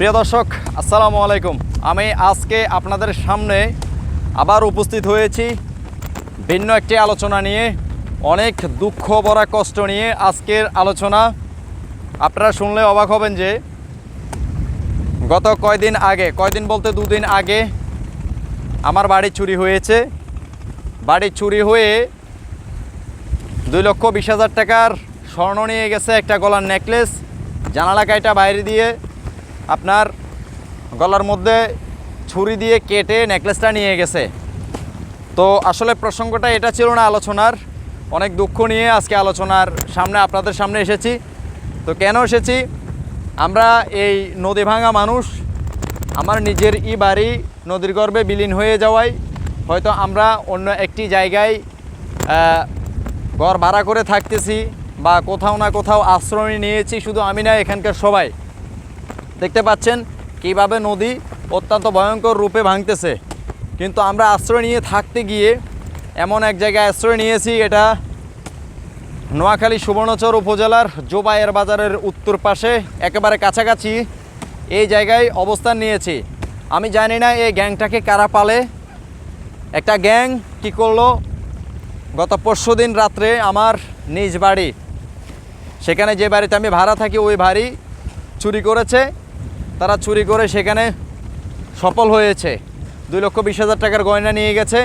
প্রিয় দর্শক, আসসালামু আলাইকুম। আমি আজকে আপনাদের সামনে আবার উপস্থিত হয়েছি ভিন্ন একটি আলোচনা নিয়ে, অনেক দুঃখ ভরা কষ্ট নিয়ে আজকের আলোচনা। আপনারা শুনলে অবাক হবেন যে, গত কয়দিন আগে, কয়দিন বলতে দুদিন আগে আমার বাড়ি চুরি হয়েছে। বাড়ি চুরি হয়ে দুই লক্ষ বিশ হাজার টাকার স্বর্ণ নিয়ে গেছে একটা গলার নেকলেস, জানালা কাইটা বাইরে দিয়ে আপনার গলার মধ্যে ছুরি দিয়ে কেটে নেকলেসটা নিয়ে গেছে। তো আসলে প্রসঙ্গটা এটা ছিল না আলোচনার। অনেক দুঃখ নিয়ে আজকে আলোচনার সামনে আপনাদের সামনে এসেছি। তো কেন এসেছি? আমরা এই নদী ভাঙা মানুষ, আমার নিজের ই বাড়ি নদীর গর্ভে বিলীন হয়ে যাওয়ায় হয়তো আমরা অন্য একটি জায়গায় ঘর ভাড়া করে থাকতেছি বা কোথাও না কোথাও আশ্রয় নিয়েছি, শুধু আমি না, এখানকার সবাই। দেখতে পাচ্ছেন কীভাবে নদী অত্যন্ত ভয়ঙ্কর রূপে ভাঙতেছে। কিন্তু আমরা আশ্রয় নিয়ে থাকতে গিয়ে এমন এক জায়গায় আশ্রয় নিয়েছি, এটা নোয়াখালী সুবর্ণচর উপজেলার জোবাইয়ের বাজারের উত্তর পাশে, একেবারে কাছাকাছি এই জায়গায় অবস্থান নিয়েছি। আমি জানি না এই গ্যাংটাকে কারা পালে। একটা গ্যাং কি করল? গত পরশু দিন রাত্রে আমার নিজ বাড়ি, সেখানে যে বাড়িতে আমি ভাড়া থাকি ওই বাড়ি চুরি করেছে। তারা চুরি করে সেখানে সফল হয়েছে। দুই লক্ষ বিশ হাজার টাকার গয়না নিয়ে গেছে।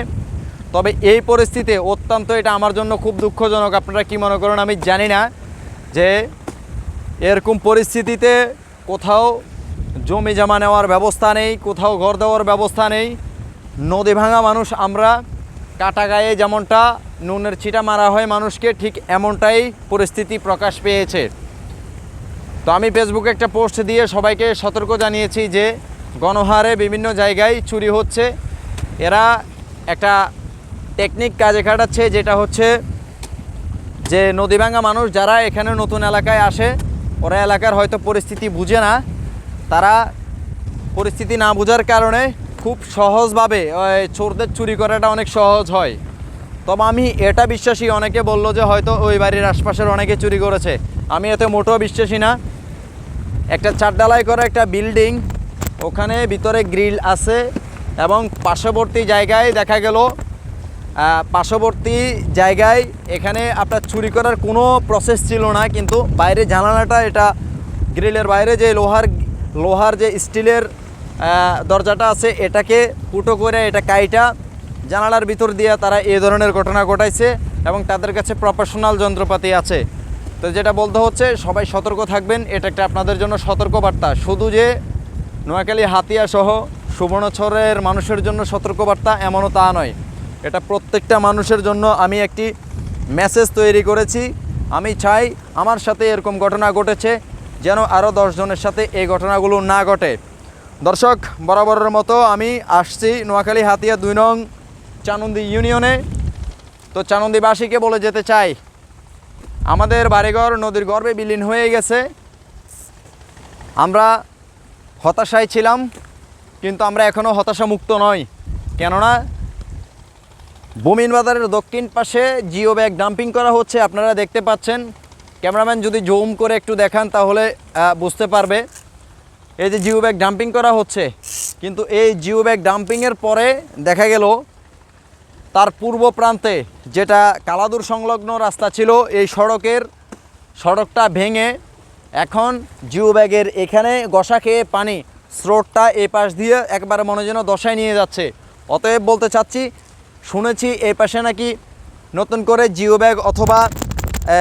তবে এই পরিস্থিতি অত্যন্ত এটা আমার জন্য খুব দুঃখজনক। আপনারা কি মনে করেন? আমি জানি না যে এরকম পরিস্থিতিতে কোথাও জমি জমা নেওয়ার ব্যবস্থা নেই, কোথাও ঘর দেওয়ার ব্যবস্থা নেই। নদী ভাঙা মানুষ আমরা কাটা গায়ে যেমনটা নুনের ছিটা মারা হয় মানুষকে, ঠিক এমনটাই পরিস্থিতি প্রকাশ পেয়েছে। তো আমি ফেসবুকে একটা পোস্ট দিয়ে সবাইকে সতর্ক জানিয়েছি যে গণহারে বিভিন্ন জায়গায় চুরি হচ্ছে। এরা একটা টেকনিক কাজে খাটাচ্ছে যেটা হচ্ছে যে নদী ভাঙা মানুষ যারা এখানে নতুন এলাকায় আসে, ওরা এলাকার হয়তো পরিস্থিতি বুঝে না। তারা পরিস্থিতি না বোঝার কারণে খুব সহজভাবে চোরদের চুরি করাটা অনেক সহজ হয়। তবে আমি এটা বিশ্বাসী, অনেকে বলল যে হয়তো ওই বাড়ির আশপাশের অনেকে চুরি করেছে। আমি এতে মোটেও বিশ্বাসী না। একটা চারডালাই করা একটা বিল্ডিং, ওখানে ভিতরে গ্রিল আছে এবং পার্শ্ববর্তী জায়গায় দেখা গেল পার্শ্ববর্তী জায়গায় এখানে আপনার চুরি করার কোনো প্রসেস ছিল না, কিন্তু বাইরে জানালাটা, এটা গ্রিলের বাইরে যে লোহার লোহার যে স্টিলের দরজাটা আছে, এটাকে ফুটো করে এটা কাইটা জানালার ভিতর দিয়ে তারা এই ধরনের ঘটনা ঘটাইছে এবং তাদের কাছে প্রফেশনাল যন্ত্রপাতি আছে। তো যেটা বলতে হচ্ছে, সবাই সতর্ক থাকবেন, এটা একটা আপনাদের জন্য সতর্কবার্তা। শুধু যে নোয়াখালী, হাতিয়া সহ মানুষের জন্য সতর্কবার্তা, এমনও তা নয়। এটা প্রত্যেকটা মানুষের জন্য আমি একটি মেসেজ তৈরি করেছি। আমি চাই আমার সাথে এরকম ঘটনা ঘটেছে, যেন আরও দশজনের সাথে এই ঘটনাগুলো না ঘটে। দর্শক, বরাবরের মতো আমি আসছি নোয়াখালী, হাতিয়া দুই নং চানন্দি ইউনিয়নে। তো চানন্দিবাসীকে বলে যেতে চাই আমাদের বাড়িঘর, নদীর গর্ভে বিলীন হয়ে গেছে। আমরা হতাশায় ছিলাম, কিন্তু আমরা এখনও হতাশা মুক্ত নই। কেননা বুমিন বাজারের দক্ষিণ পাশে জিও ব্যাগ ডাম্পিং করা হচ্ছে, আপনারা দেখতে পাচ্ছেন। ক্যামেরাম্যান যদি জুম করে একটু দেখান, তাহলে বুঝতে পারবে। এই যে জিও ব্যাগ ডাম্পিং করা হচ্ছে, কিন্তু এই জিও ব্যাগ ডাম্পিংয়ের পরে দেখা গেল তার পূর্ব প্রান্তে যেটা কালাদুর সংলগ্ন রাস্তা ছিল এই সড়কের সড়কটা ভেঙে এখন জিও ব্যাগের এখানে গসা খেয়ে পানি স্রোতটা এ পাশ দিয়ে একবারে মনে যেন দশায় নিয়ে যাচ্ছে। অতএব বলতে চাচ্ছি শুনেছি এই পাশে নাকি নতুন করে জিও ব্যাগ অথবা এ,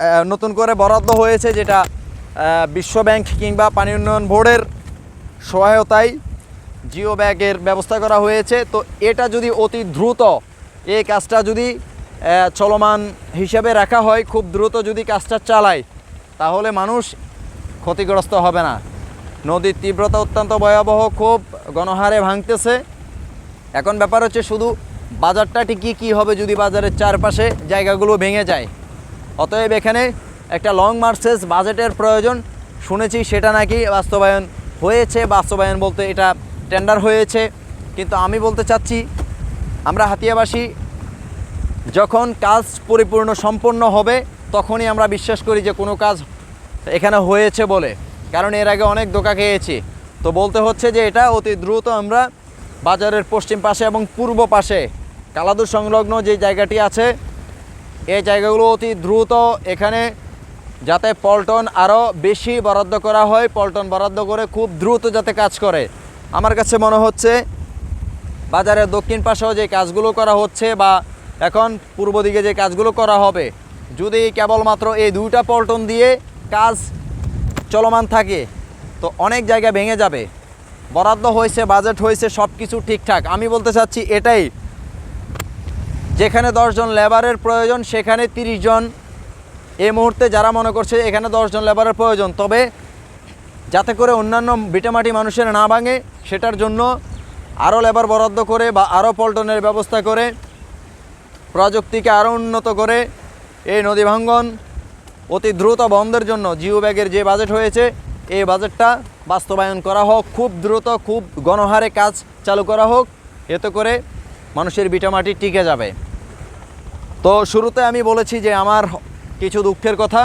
এ, নতুন করে বরাদ্দ হয়েছে যেটা এ, বিশ্ব ব্যাংক কিংবা পানি উন্নয়ন বোর্ডের সহায়তায় জিও ব্যাগের ব্যবস্থা করা হয়েছে। তো এটা যদি অতি দ্রুত, এই কাজটা যদি চলমান হিসাবে রাখা হয়, খুব দ্রুত যদি কাজটা চালায়, তাহলে মানুষ ক্ষতিগ্রস্ত হবে না। নদীর তীব্রতা অত্যন্ত ভয়াবহ, খুব গণহারে ভাঙতেছে। এখন ব্যাপার হচ্ছে শুধু বাজারটা ঠিকই কী হবে যদি বাজারের চারপাশে জায়গাগুলো ভেঙে যায়। অতএব এখানে একটা লং মার্চেস বাজেটের প্রয়োজন। শুনেছি সেটা নাকি বাস্তবায়ন হয়েছে, বাস্তবায়ন বলতে এটা টেন্ডার হয়েছে, কিন্তু আমি বলতে চাচ্ছি, আমরা হাতিয়াবাসী, যখন কাজ পরিপূর্ণ সম্পন্ন হবে, তখনই আমরা বিশ্বাস করি যে কোনো কাজ এখানে হয়েছে বলে। কারণ এর আগে অনেক দোকা খেয়েছি। তো বলতে হচ্ছে যে এটা অতি দ্রুত আমরা বাজারের পশ্চিম পাশে এবং পূর্ব পাশে কালাদুর সংলগ্ন যে জায়গাটি আছে, এই জায়গাগুলো অতি দ্রুত এখানে যাতে পল্টন আরও বেশি বরাদ্দ করা হয়। পল্টন বরাদ্দ করে খুব দ্রুত যাতে কাজ করে। আমার কাছে মনে হচ্ছে বাজারের দক্ষিণ পাশেও যে কাজগুলো করা হচ্ছে বা এখন পূর্ব দিকে যে কাজগুলো করা হবে, যদি কেবলমাত্র এই দুইটা পল্টন দিয়ে কাজ চলমান থাকে, তো অনেক জায়গা ভেঙে যাবে। বরাদ্দ হয়েছে, বাজেট হয়েছে সব কিছু ঠিকঠাক। আমি বলতে চাচ্ছি এটাই, যেখানে দশজন লেবারের প্রয়োজন, সেখানে তিরিশ জন এই মুহূর্তে যারা মনে করছে এখানে দশজন লেবারের প্রয়োজন। তবে যাতে করে অন্যান্য ভিটামাটি মানুষের না ভাঙে, সেটার জন্য আরও লেবার বরাদ্দ করে বা আরও পল্টনের ব্যবস্থা করে, প্রযুক্তিকে আরও উন্নত করে এই নদী ভাঙ্গন অতি দ্রুত বন্ধের জন্য জিও ব্যাগের যে বাজেট হয়েছে, এই বাজেটটা বাস্তবায়ন করা হোক, খুব দ্রুত, খুব গণহারে কাজ চালু করা হোক, এতে করে মানুষের ভিটামাটি টিকে যাবে। তো শুরুতে আমি বলেছি যে আমার কিছু দুঃখের কথা,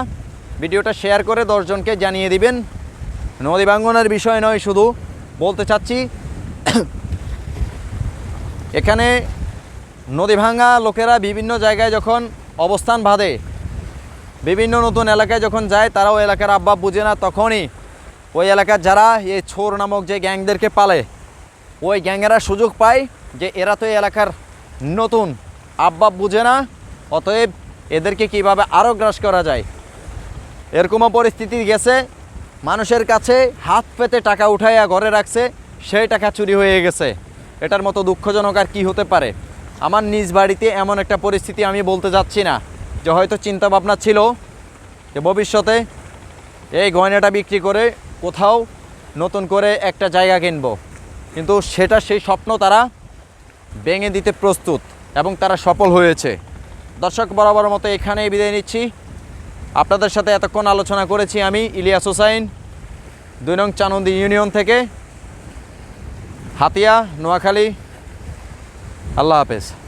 ভিডিওটা শেয়ার করে দশজনকে জানিয়ে দিবেন। নদী ভাঙ্গনের বিষয় নয়, শুধু বলতে চাচ্ছি, এখানে নদী ভাঙা লোকেরা বিভিন্ন জায়গায় যখন অবস্থান বাঁধে, বিভিন্ন নতুন এলাকায় যখন যায় তারা ওই এলাকার আব্বা বুঝে না, তখনই ওই এলাকার যারা এই ছোর নামক যে গ্যাংদেরকে পালে, ওই গ্যাংয়েরা সুযোগ পায় যে এরা তো এলাকার নতুন। আব্বা বুঝে না, অতএব এদেরকে কীভাবে আরও গ্রাস করা যায়? এরকমও পরিস্থিতি গেছে মানুষের কাছে হাত পেতে টাকা উঠাইয়া ঘরে রাখছে, সেই টাকা চুরি হয়ে গেছে। এটার মতো দুঃখজনক আর কী হতে পারে? আমার নিজ বাড়িতে এমন একটা পরিস্থিতি আমি বলতে যাচ্ছি না। যে হয়তো চিন্তা ভাবনা ছিল যে ভবিষ্যতে এই গয়নাটা বিক্রি করে কোথাও নতুন করে একটা জায়গা কিনবো। কিন্তু সেটা সেই স্বপ্ন তারা ভেঙে দিতে প্রস্তুত এবং তারা সফল হয়েছে। দর্শক বরাবর মতো এখানেই বিদায় নিচ্ছি। আপনাদের সাথে এতক্ষণ আলোচনা করেছি আমি ইলিয়াস হোসাইন, দুই নং চানন্দি ইউনিয়ন থেকে, হাতিয়া, নোয়াখালী। আল্লাহ হাফেজ।